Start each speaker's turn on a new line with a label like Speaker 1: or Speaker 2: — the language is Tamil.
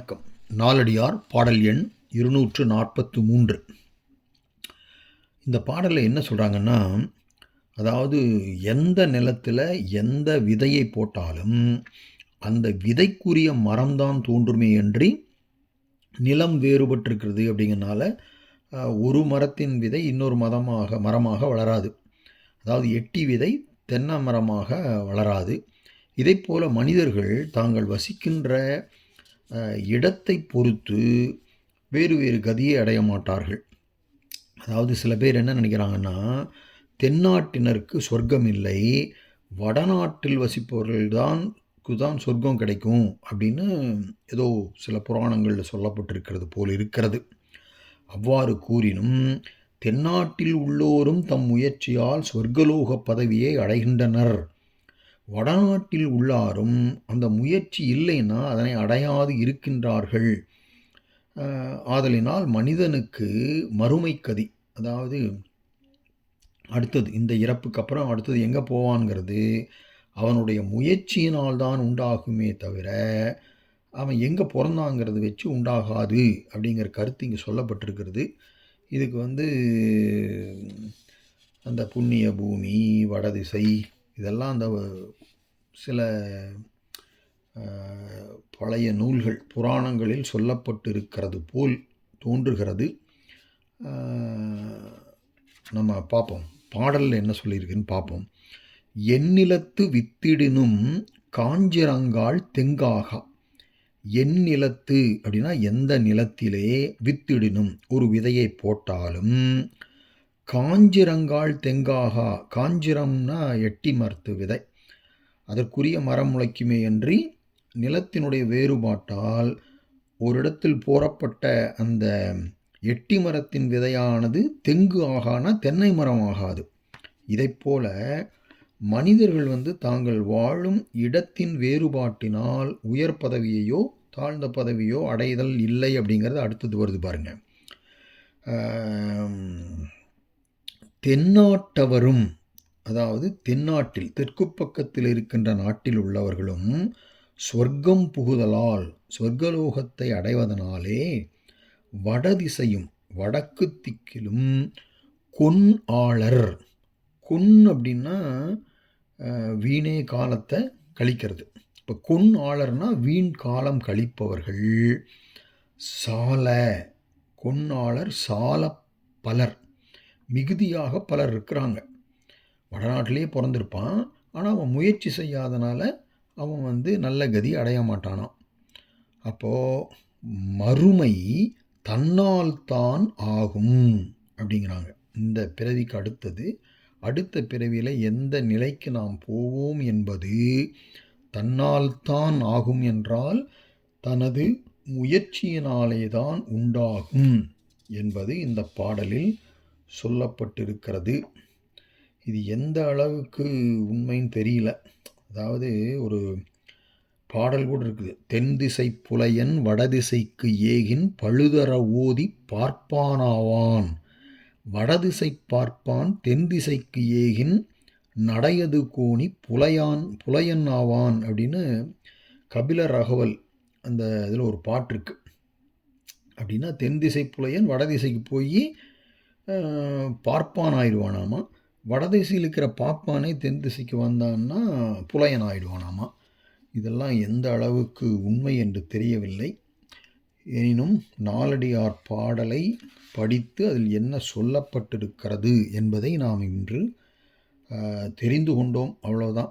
Speaker 1: வணக்கம். நாலடியார் பாடல் எண் இருநூற்று நாற்பத்து மூன்று இந்த பாடலில் என்ன சொல்கிறாங்கன்னா அதாவது எந்த நிலத்தில் எந்த விதையை போட்டாலும் அந்த விதைக்குரிய மரம்தான் தோன்றுமே அன்றி நிலம் வேறுபட்டிருக்கிறது அப்படிங்கிறனால ஒரு மரத்தின் விதை இன்னொரு மதமாக மரமாக வளராது. அதாவது எட்டி விதை தென்னை மரமாக வளராது. இதைப்போல மனிதர்கள் தாங்கள் வசிக்கின்ற இடத்தை பொறுத்து வேறு வேறு கதியை அடைய மாட்டார்கள். அதாவது சில பேர் என்ன நினைக்கிறாங்கன்னா தென்னாட்டினருக்கு சொர்க்கம் இல்லை வடநாட்டில் வசிப்பவர்கள்தான் தான் சொர்க்கம் கிடைக்கும் அப்படின்னு ஏதோ சில புராணங்களில் சொல்லப்பட்டிருக்கிறது போல் இருக்கிறது. அவ்வாறு கூறினும் தென்னாட்டில் உள்ளோரும் தம் முயற்சியால் சொர்க்கலோக பதவியை அடைகின்றனர். வடநாட்டில் உள்ளாரும் அந்த முயற்சி இல்லைன்னா அதனை அடையாது இருக்கின்றார்கள். ஆதலினால் மனிதனுக்கு மறுமை கதி. அதாவது அடுத்தது இந்த இறப்புக்கு அப்புறம் அடுத்தது எங்கே போவான்ங்கிறது அவனுடைய முயற்சியினால் தான் உண்டாகுமே தவிர அவன் எங்கே பிறந்தாங்கிறது வச்சு உண்டாகாது அப்படிங்கிற கருத்து இங்கே சொல்லப்பட்டிருக்கிறது. இதுக்கு வந்து அந்த புண்ணிய பூமி வடதிசை இதெல்லாம் அந்த சில பழைய நூல்கள் புராணங்களில் சொல்லப்பட்டிருக்கிறது போல் தோன்றுகிறது. நம்ம பார்ப்போம். பாடலில் என்ன சொல்லியிருக்குன்னு பார்ப்போம். எந்நிலத்து வித்திடினும் காஞ்சிரங்காள் தெங்காகா. என் நிலத்து அப்படின்னா எந்த நிலத்திலே வித்திடினும் ஒரு விதையை போட்டாலும் காஞ்சிரங்கால் தெங்காகா. காஞ்சிரம்னா எட்டி மரத்து விதை. அதற்குரிய மரம் முளைக்குமே அன்றி நிலத்தினுடைய வேறுபாட்டால் ஒரு இடத்தில் போறப்பட்ட அந்த எட்டி மரத்தின் விதையானது தெங்கு ஆகானா தென்னை மரம் ஆகாது. இதைப்போல மனிதர்கள் வந்து தாங்கள் வாழும் இடத்தின் வேறுபாட்டினால் உயர் பதவியையோ தாழ்ந்த பதவியோ அடைதல் இல்லை அப்படிங்கிறது அடுத்தது வருது பாருங்கள் தென்னாட்டவரும் அதாவது தென்னாட்டில் தெற்கு பக்கத்தில் இருக்கின்ற நாட்டில் உள்ளவர்களும் சொர்க்கம் புகுதலால் சொர்க்கலோகத்தை அடைவதனாலே வடதிசையும் வடக்கு திக்கிலும் கொன் ஆளர். கொன் அப்படின்னா வீணே காலத்தை கழிக்கிறது. இப்போ கொன் ஆளர்னா வீண் காலம் கழிப்பவர்கள். சால கொன்னாளர் சால பலர். மிகுதியாக பலர் இருக்கிறாங்க. வடநாட்டிலேயே பிறந்திருப்பான். ஆனால் அவன் முயற்சி செய்யாதனால அவன் வந்து நல்ல கதி அடைய மாட்டானாம். அப்போது மறுமை தன்னால் தான் ஆகும் அப்படிங்கிறாங்க. இந்த பிறவிக்கு அடுத்தது அடுத்த பிறவியில் எந்த நிலைக்கு நாம் போவோம் என்பது தன்னால் தான் ஆகும் என்றால் தனது முயற்சியினாலே தான் உண்டாகும் என்பது இந்த பாடலில் சொல்லப்பட்டிருக்கிறது. இது எந்த அளவுக்கு உண்மைன்னு தெரியல. அதாவது ஒரு பாடல் கூட இருக்குது. தென் திசை புலையன் வடதிசைக்கு ஏகின் பழுதர ஓதி பார்ப்பானாவான். வடதிசை பார்ப்பான் தென் திசைக்கு ஏகின் நடையது கோணி புலையான் புலையன் ஆவான் அப்படின்னு கபில ரகவல் அந்த இதில் ஒரு பாட்டு இருக்கு. அப்படின்னா தென் திசை புலையன் வடதிசைக்கு போய் பார்ப்பான் ஆயிடுவானாமா? வடதிசையில் இருக்கிற பாப்பானே தென் திசைக்கு வந்தான்னா புலையன் ஆயிடுவானாமா? இதெல்லாம் எந்த அளவுக்கு உண்மை என்று தெரியவில்லை. எனினும் நாலடியார் பாடலை படித்து அதில் என்ன சொல்லப்பட்டிருக்கிறது என்பதை நாம் இன்று தெரிந்து கொண்டோம். அவ்வளோதான்